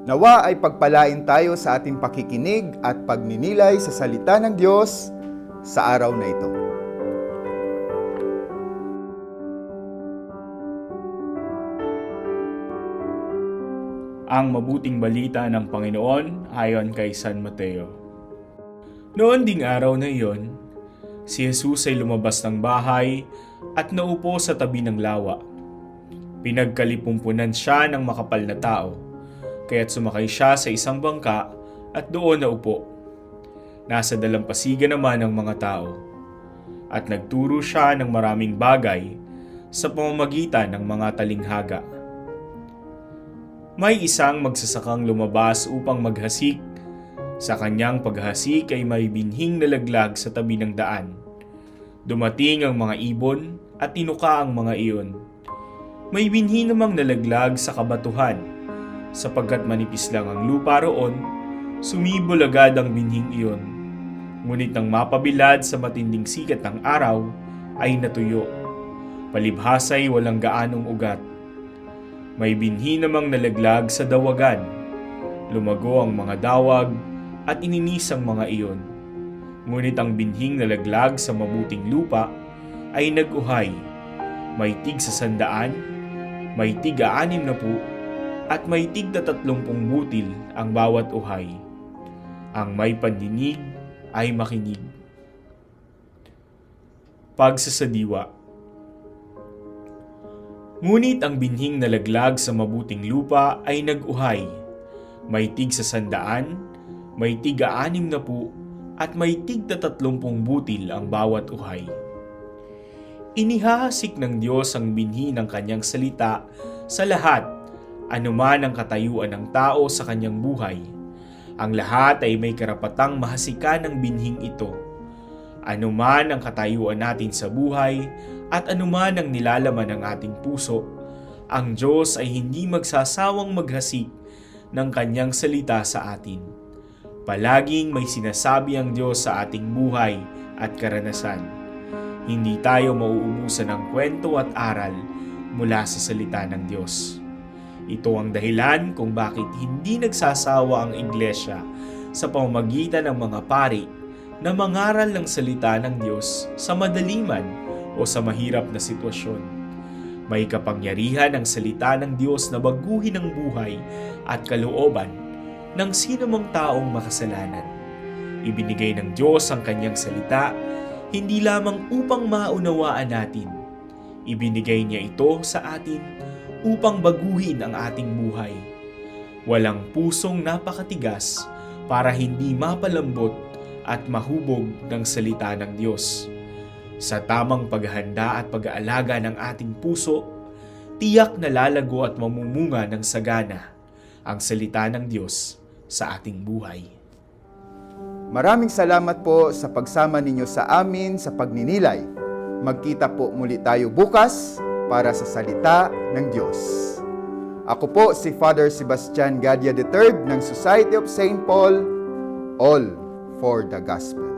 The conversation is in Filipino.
Nawa ay pagpalain tayo sa ating pakikinig at pagninilay sa salita ng Diyos sa araw na ito. Ang mabuting balita ng Panginoon ayon kay San Mateo. Noon ding araw na iyon, si Jesus ay lumabas ng bahay at naupo sa tabi ng lawa. Pinagkalipumpunan siya ng makapal na tao, kaya't sumakay siya sa isang bangka at doon naupo. Nasa dalampasigan naman ng mga tao, at nagturo siya ng maraming bagay sa pamamagitan ng mga talinghaga. May isang magsasakang lumabas upang maghasik. Sa kanyang paghasik ay may binhing nalaglag sa tabi ng daan. Dumating ang mga ibon at inuka ang mga iyon. May binhi namang nalaglag sa kabatuhan. Sapagkat manipis lang ang lupa roon, sumibol agad ang binhing iyon. Ngunit nang mapabilad sa matinding sikat ng araw, ay natuyo. Palibhasay walang gaanong ugat. May binhi namang nalaglag sa dawagan. Lumago ang mga dawag at ininis ang mga iyon. Ngunit ang binhing nalaglag sa mabuting lupa ay naguhay. May tig sa sandaan, may tig aanim na po, at may tig na tatlumpung butil ang bawat uhay. Ang may pandinig ay makinig. Pagsasadiwa Ngunit ang binhing nalaglag sa mabuting lupa ay nag-uhay. May tig sa sandaan, may tig anim na po, at may tig na tatlumpung butil ang bawat uhay. Inihahasik ng Diyos ang binhi ng kanyang salita sa lahat, anuman ang katayuan ng tao sa kanyang buhay. Ang lahat ay may karapatang mahasikan ng binhing ito. Anuman ang katayuan natin sa buhay at anuman ang nilalaman ng ating puso, ang Diyos ay hindi magsasawang maghasik ng kanyang salita sa atin. Palaging may sinasabi ang Diyos sa ating buhay at karanasan. Hindi tayo mauubusan ng kwento at aral mula sa salita ng Diyos. Ito ang dahilan kung bakit hindi nagsasawa ang iglesia sa pamamagitan ng mga pari na mangaral ng salita ng Diyos sa madaliman o sa mahirap na sitwasyon. May kapangyarihan ang salita ng Diyos na baguhin ang buhay at kalooban ng sinumang taong makasalanan. Ibinigay ng Diyos ang kanyang salita hindi lamang upang maunawaan natin. Ibinigay niya ito sa atin upang baguhin ang ating buhay. Walang pusong napakatigas para hindi mapalambot at mahubog ng salita ng Diyos. Sa tamang paghahanda at pag-aalaga ng ating puso, tiyak na lalago at mamumunga ng sagana ang salita ng Diyos sa ating buhay. Maraming salamat po sa pagsama ninyo sa amin sa pagninilay. Magkita po muli tayo bukas para sa salita ng Diyos. Ako po si Father Sebastian Gadia III ng Society of St. Paul, all for the Gospel.